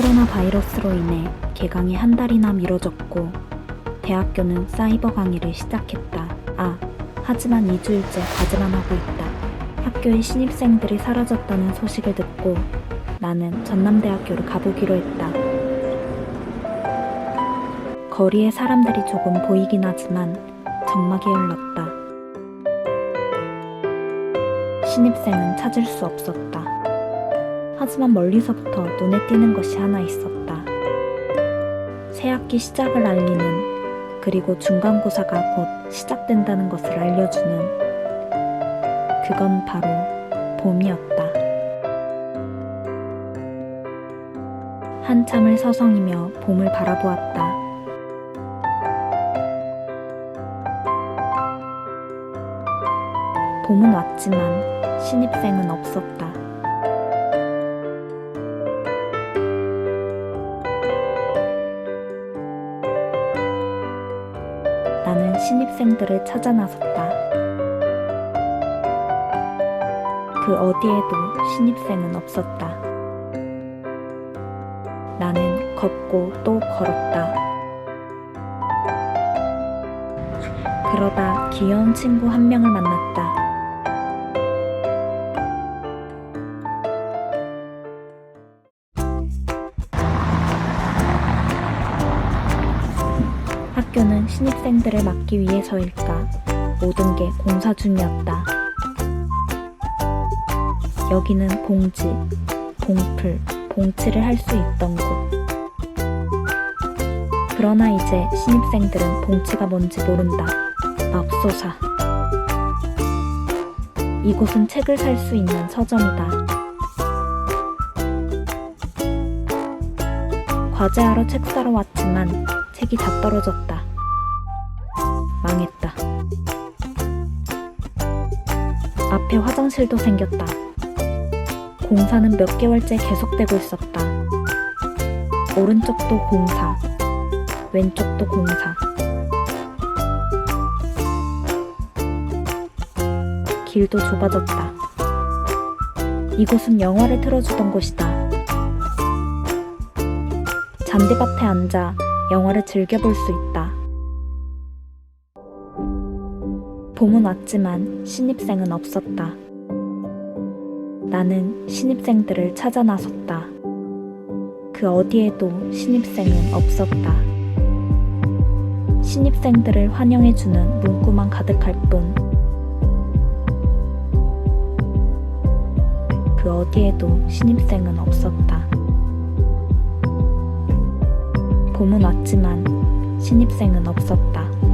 코로나 바이러스로 인해 개강이 한 달이나 미뤄졌고 대학교는 사이버 강의를 시작했다. 아, 하지만 2주일째 과제만 하고 있다. 학교의 신입생들이 사라졌다는 소식을 듣고 나는 전남대학교를 가보기로 했다. 거리에 사람들이 조금 보이긴 하지만 적막이 흘렀다. 신입생은 찾을 수 없었다. 하지만 멀리서부터 눈에 띄는 것이 하나 있었다. 새학기 시작을 알리는 그리고 중간고사가 곧 시작된다는 것을 알려주는 그건 바로 봄이었다. 한참을 서성이며 봄을 바라보았다. 봄은 왔지만 신입생은 없었다. 나는 신입생들을 찾아 나섰다. 그 어디에도 신입생은 없었다. 나는 걷고 또 걸었다. 그러다 귀여운 친구 한 명을 만났다. 학교는 신입생들을 막기 위해서일까 모든 게 공사 중이었다. 여기는 봉지, 봉풀, 봉치를 할 수 있던 곳. 그러나 이제 신입생들은 봉치가 뭔지 모른다. 맙소사. 이곳은 책을 살 수 있는 서점이다. 과제하러 책 사러 왔지만 책이 다 떨어졌다. 망했다. 앞에 화장실도 생겼다. 공사는 몇 개월째 계속되고 있었다. 오른쪽도 공사, 왼쪽도 공사. 길도 좁아졌다. 이곳은 영화를 틀어주던 곳이다. 잔디밭에 앉아 영화를 즐겨볼 수 있다. 봄은 왔지만 신입생은 없었다. 나는 신입생들을 찾아 나섰다. 그 어디에도 신입생은 없었다. 신입생들을 환영해주는 문구만 가득할 뿐. 그 어디에도 신입생은 없었다. 봄은 왔지만 신입생은 없었다.